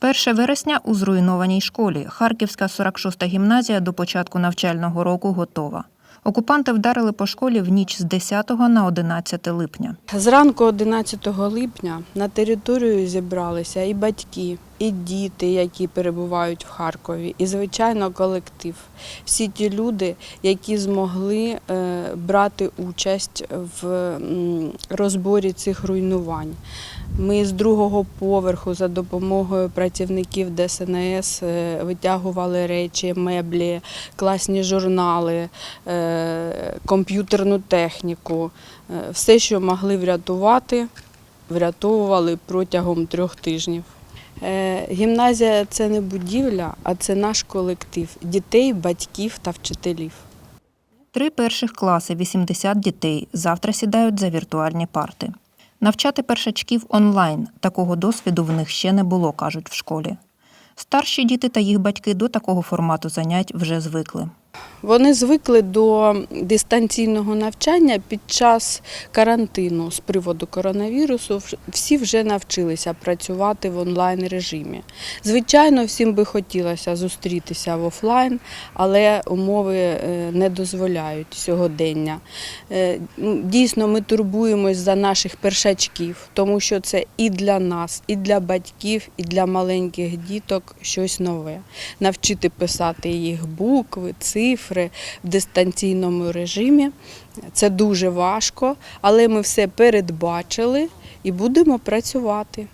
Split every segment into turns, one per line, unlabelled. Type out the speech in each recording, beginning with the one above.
1 вересня у зруйнованій школі. Харківська 46-та гімназія до початку навчального року готова. Окупанти вдарили по школі в ніч з 10 на 11 липня.
Зранку 11 липня на територію зібралися і батьки, і діти, які перебувають в Харкові, і звичайно колектив. Всі ті люди, які змогли е, брати участь в м, розборі цих руйнувань. Ми з другого поверху за допомогою працівників ДСНС е, витягували речі, меблі, класні журнали, е, комп'ютерну техніку. Е, Все, що могли врятувати, врятовували протягом трьох тижнів. Гімназія це не будівля, а це наш колектив дітей, батьків та вчителів.
Три перших класи, 80 дітей, завтра сідають за віртуальні парти. Навчати першачків онлайн такого досвіду в них ще не було, кажуть в школі. Старші діти та їх батьки до такого формату занять вже звикли.
Вони звикли до дистанційного навчання під час карантину з приводу коронавірусу. Всі вже навчилися працювати в онлайн режимі. Звичайно, всім би хотілося зустрітися в офлайн, але умови е, не дозволяють сьогодення. Е, Дійсно, ми турбуємось за наших першачків, тому що це і для нас, і для батьків, і для маленьких діток щось нове. Навчити писати їх букви, цифри в дистанційному режимі. Це дуже важко, але ми все передбачили і будемо працювати.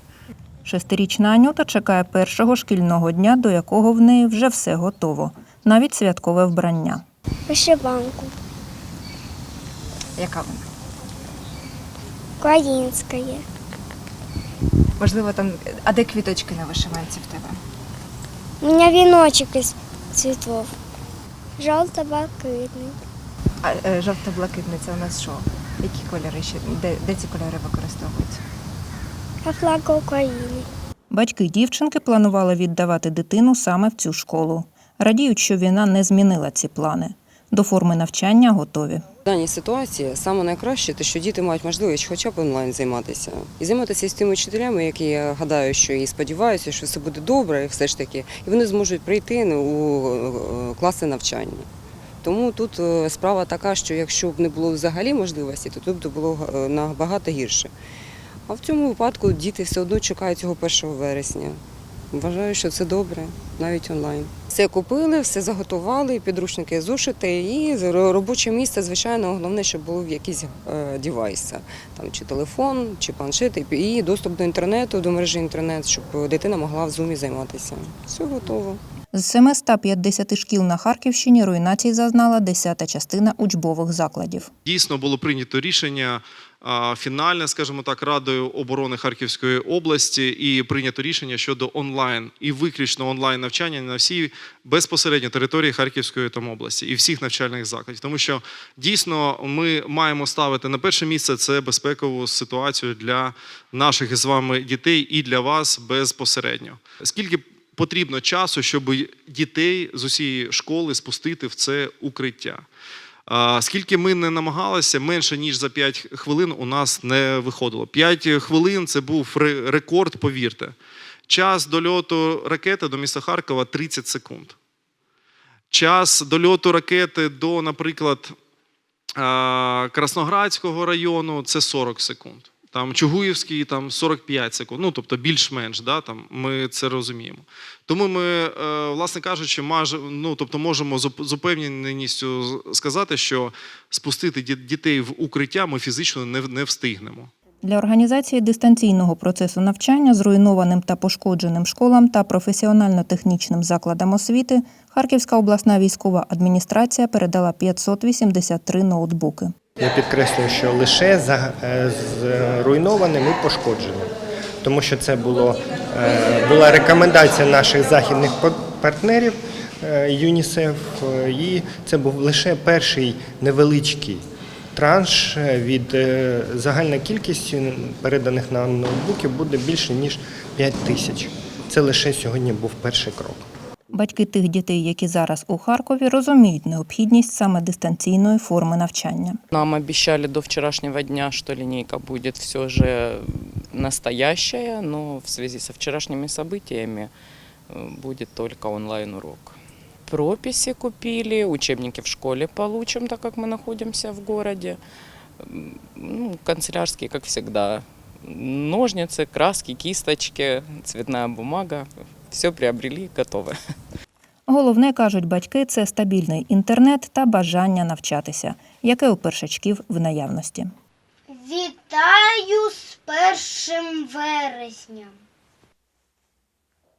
Шестирічна Анюта чекає першого шкільного дня, до якого в неї вже все готово, навіть святкове вбрання.
Вишиванку
Яка вона?
українське.
Можливо, там. А де квіточки на вишиванці в тебе?
У мене віночок із цвітов. Жовто-блакитний.
А е, жовто-блакитний це у нас що? Які кольори ще? Де, де ці кольори використовуються?
А флаг України.
Батьки дівчинки планували віддавати дитину саме в цю школу. Радіють, що війна не змінила ці плани. До форми навчання готові.
В даній ситуації саме найкраще, те, що діти мають можливість хоча б онлайн займатися. І займатися з тими вчителями, які я гадаю, що і сподіваюся, що все буде добре, і все ж таки, і вони зможуть прийти ну, у е, класи навчання. Тому тут е, справа така, що якщо б не було взагалі можливості, то тут було е, набагато гірше. А в цьому випадку діти все одно чекають цього 1 вересня. Вважаю, що це добре, навіть онлайн. Все купили, все заготували, підручники зушити. і робоче місце, звичайно, головне, щоб був якийсь е, девайс, там чи телефон, чи планшет, і- доступ до інтернету, до мережі інтернет, щоб дитина могла в зумі займатися. Все готово.
З 750 шкіл на Харківщині руйнацій зазнала десята частина учбових закладів.
Дійсно було прийнято рішення фінальне, скажімо так, Радою оборони Харківської області, і прийнято рішення щодо онлайн і виключно онлайн навчання на всій безпосередньо території Харківської там області і всіх навчальних закладів. Тому що дійсно ми маємо ставити на перше місце це безпекову ситуацію для наших з вами дітей і для вас безпосередньо. Скільки потрібно часу, щоб дітей з усієї школи спустити в це укриття? Скільки ми не намагалися, менше ніж за 5 хвилин у нас не виходило. 5 хвилин це був рекорд, повірте. Час дольоту ракети до міста Харкова 30 секунд. Час дольоту ракети до, наприклад, Красноградського району це 40 секунд. Там Чугуївський там 45 секунд. Ну тобто більш-менш, да, там ми це розуміємо. Тому ми, е, власне кажучи, маж, ну, тобто можемо з упевненістю сказати, що спустити дітей в укриття ми фізично не, не встигнемо.
Для організації дистанційного процесу навчання зруйнованим та пошкодженим школам та професіонально-технічним закладам освіти Харківська обласна військова адміністрація передала 583 ноутбуки.
Я підкреслюю, що лише за е, зруйнованим і пошкодженим, тому що це було, е, була рекомендація наших західних па- партнерів е, ЮНІСЕФ, е, і це був лише перший невеличкий транш е, від е, загальна кількість переданих нам ноутбуків буде більше ніж 5 тисяч. Це лише сьогодні був перший крок.
Батьки тих дітей, які зараз у Харкові, розуміють необхідність саме дистанційної форми навчання.
Нам обещали до вчерашнего дня, что линейка будет все же настоящая, но в связи со вчерашними событиями э, будет только онлайн-урок. Прописи купили, учебники в школе получим, так как мы находимся в городе. М, Ну, канцелярские, как всегда. Ножницы, краски, кисточки, цветная бумага. Все приобрели, готове.
Головне, кажуть батьки, це стабільний інтернет та бажання навчатися, яке у першачків в наявності.
Вітаю з першим вересням.